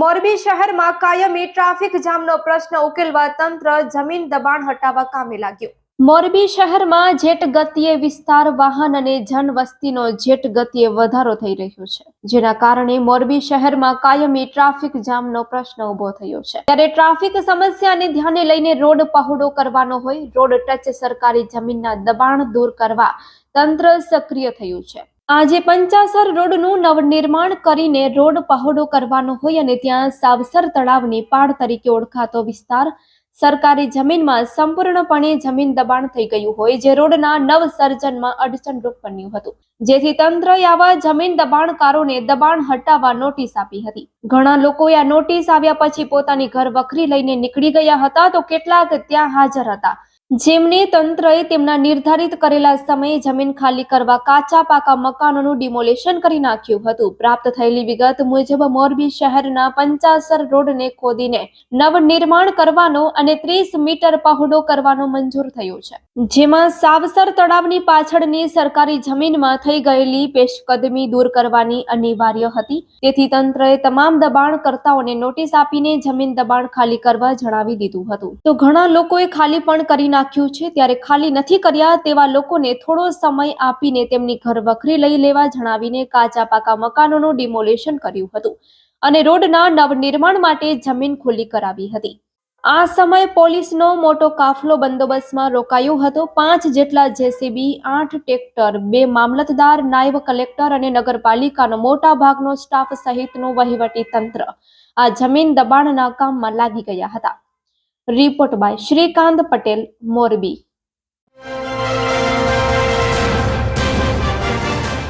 મોરબી શહેરમાં કાયમી ટ્રાફિક જામનો પ્રશ્ન ઉકેલવા તંત્ર જમીન દબાણ હટાવવા કામે લાગ્યું. મોરબી શહેરમાં જેટ ગતિએ વિસ્તાર, વાહન અને જનવસ્તીનો જેટ ગતિએ વધારો થઈ રહ્યો છે, જેના કારણે મોરબી શહેરમાં કાયમી ટ્રાફિક જામનો પ્રશ્ન ઊભો થયો છે. ત્યારે ટ્રાફિક સમસ્યાને ધ્યાને લઈને રોડ પહોળો કરવાનો હોય, રોડ ટચ સરકારી જમીનના દબાણ દૂર કરવા તંત્ર સક્રિય થયું છે. આજે પંચાસર રોડનું નવનિર્માણ કરીને રોડ પહોળો કરવાનો હોય અને ત્યાં સાવસર તળાવની પાડ તરીકે ઓળખાતો વિસ્તાર, સરકારી જમીનમાં સંપૂર્ણપણે જમીન દબાણ થઈ ગયું હોય જે રોડના નવ સર્જનમાં અડચણરૂપ બન્યું હતું. જેથી તંત્રએ આવા જમીન દબાણકારોને દબાણ હટાવવા નોટિસ આપી હતી. ઘણા લોકોએ આ નોટિસ આવ્યા પછી પોતાની ઘર વખરી લઈને નીકળી ગયા હતા તો કેટલાક ત્યાં હાજર હતા. જેમને તંત્રએ તેમના નિર્ધારિત કરેલા સમયે જમીન ખાલી કરવા કાચા પાકા મકાનોનું ડિમોલેશન કરી નાખ્યું હતું. પ્રાપ્ત થયેલી વિગત મુજબ, મોરબી શહેરના પંચાસર રોડને ખોદીને નવનિર્માણ કરવાનો અને ત્રીસ મીટર પહોળો કરવાનો મંજૂર થયો છે. જેમાં સાવસર તળાવની પાછળની સરકારી જમીનમાં થઈ ગયેલી પેશકદમી દૂર કરવાની અનિવાર્ય હતી. તેથી તંત્રએ તમામ દબાણકર્તાઓને નોટિસ આપીને જમીન દબાણ ખાલી કરવા જણાવી દીધું હતું. તો ઘણા લોકોએ ખાલી પણ કરી નાખ્યું છે ત્યારે ખાલી નથી કર્યા તેવા લોકોને થોડો સમય આપીને તેમની ઘર વખરી લઈ લેવા જણાવીને કાચા પાકા મકાનોનું ડિમોલેશન કર્યું હતું અને રોડના નવનિર્માણ માટે જમીન ખુલ્લી કરાવી હતી. આ સમયે પોલીસનો મોટો કાફલો બંદોબસ્તમાં રોકાયો હતો. પાંચ જેટલા જેસીબી, આઠ ટ્રેક્ટર, બે મામલતદાર, નાયબ કલેક્ટર અને નગરપાલિકાનો મોટા ભાગનો સ્ટાફ સહિતનું વહીવટી તંત્ર આ જમીન દબાણના કામમાં લાગી ગયા હતા. Report by Shrikant Patel Morbi